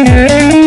Mm-hmm.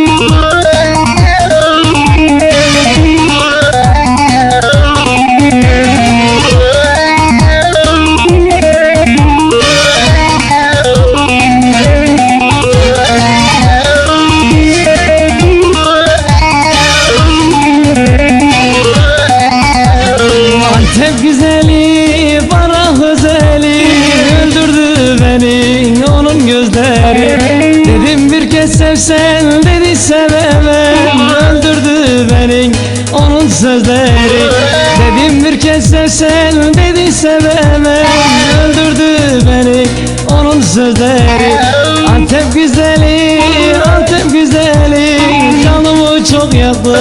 Sevsen dedi sevemem Öldürdü beni onun sözleri. Dedim bir kez sevsen dedi sevemem Öldürdü beni onun sözleri. Antep güzeli Antep güzeli Canımı çok yaktı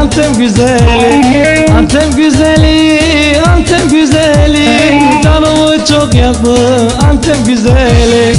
Antep güzeli. Antep güzeli Antep güzeli Canımı çok yaktı Antep güzeli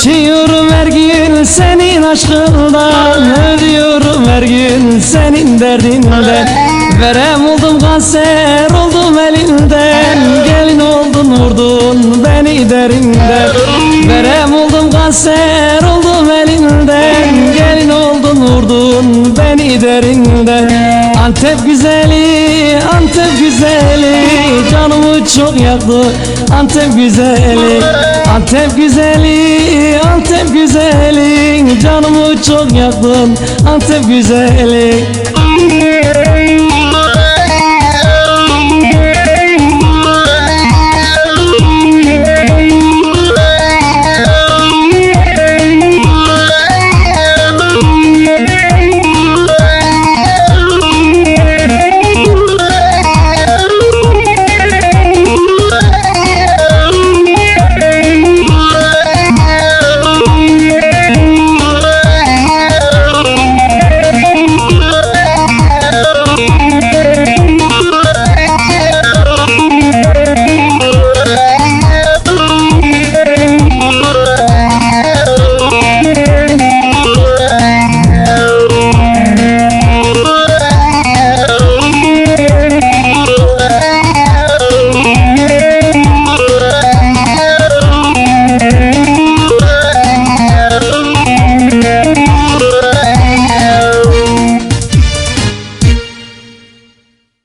İçiyorum her gün senin aşkından Ölüyorum her gün senin derdinden Verem oldum kanser oldum elinden Gelin oldun vurdun beni derinden Verem oldum kanser derinden Antep güzeli Antep güzeli Canımı çok yaktı Antep güzeli. Antep güzeli Antep güzeli Canımı çok yaktın Antep güzeli